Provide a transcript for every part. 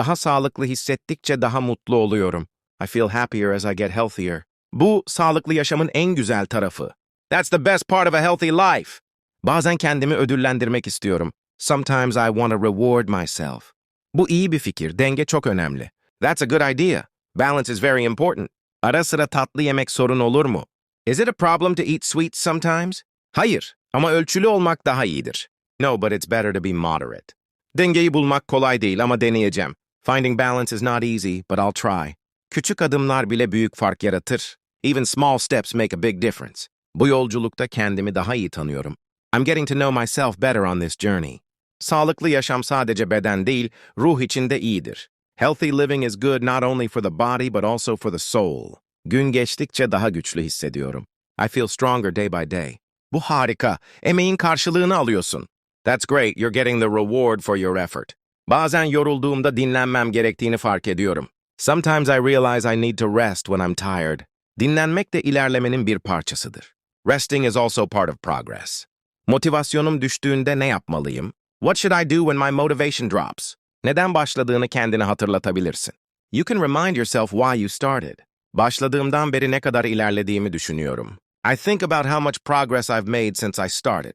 Daha sağlıklı hissettikçe daha mutlu oluyorum. I feel happier as I get healthier. Bu sağlıklı yaşamın en güzel tarafı. That's the best part of a healthy life. Bazen kendimi ödüllendirmek istiyorum. Sometimes I want to reward myself. Bu iyi bir fikir. Denge çok önemli. That's a good idea. Balance is very important. Ara sıra tatlı yemek sorun olur mu? Is it a problem to eat sweets sometimes? Hayır, ama ölçülü olmak daha iyidir. No, but it's better to be moderate. Dengeyi bulmak kolay değil ama deneyeceğim. Finding balance is not easy, but I'll try. Küçük adımlar bile büyük fark yaratır. Even small steps make a big difference. Bu yolculukta kendimi daha iyi tanıyorum. I'm getting to know myself better on this journey. Sağlıklı yaşam sadece beden değil, ruh için de iyidir. Healthy living is good not only for the body but also for the soul. Gün geçtikçe daha güçlü hissediyorum. I feel stronger day by day. Bu harika. Emeğin karşılığını alıyorsun. That's great. You're getting the reward for your effort. Bazen yorulduğumda dinlenmem gerektiğini fark ediyorum. Sometimes I realize I need to rest when I'm tired. Dinlenmek de ilerlemenin bir parçasıdır. Resting is also part of progress. Motivasyonum düştüğünde ne yapmalıyım? What should I do when my motivation drops? Neden başladığını kendine hatırlatabilirsin. You can remind yourself why you started. Başladığımdan beri ne kadar ilerlediğimi düşünüyorum. I think about how much progress I've made since I started.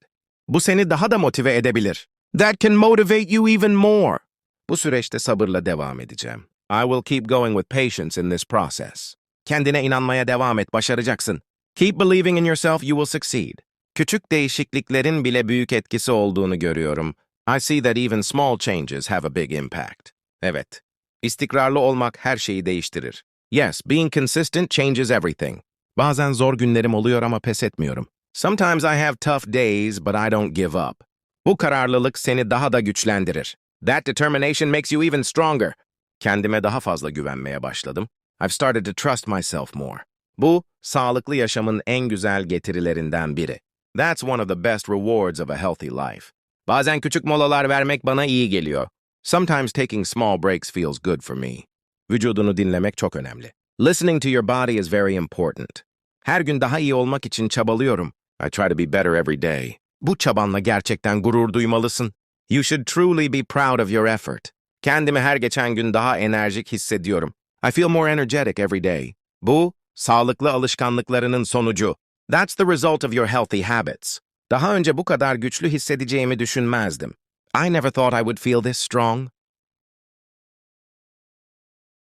Bu seni daha da motive edebilir. That can motivate you even more. Bu süreçte sabırla devam edeceğim. I will keep going with patience in this process. Kendine inanmaya devam et, başaracaksın. Keep believing in yourself, you will succeed. Küçük değişikliklerin bile büyük etkisi olduğunu görüyorum. I see that even small changes have a big impact. Evet, istikrarlı olmak her şeyi değiştirir. Yes, being consistent changes everything. Bazen zor günlerim oluyor ama pes etmiyorum. Sometimes I have tough days, but I don't give up. Bu kararlılık seni daha da güçlendirir. That determination makes you even stronger. Kendime daha fazla güvenmeye başladım. I've started to trust myself more. Bu, sağlıklı yaşamın en güzel getirilerinden biri. That's one of the best rewards of a healthy life. Bazen küçük molalar vermek bana iyi geliyor. Sometimes taking small breaks feels good for me. Vücudunu dinlemek çok önemli. Listening to your body is very important. Her gün daha iyi olmak için çabalıyorum. I try to be better every day. Bu çabanla gerçekten gurur duymalısın. You should truly be proud of your effort. Kendimi her geçen gün daha enerjik hissediyorum. I feel more energetic every day. Bu, sağlıklı alışkanlıklarının sonucu. That's the result of your healthy habits. Daha önce bu kadar güçlü hissedeceğimi düşünmezdim. I never thought I would feel this strong.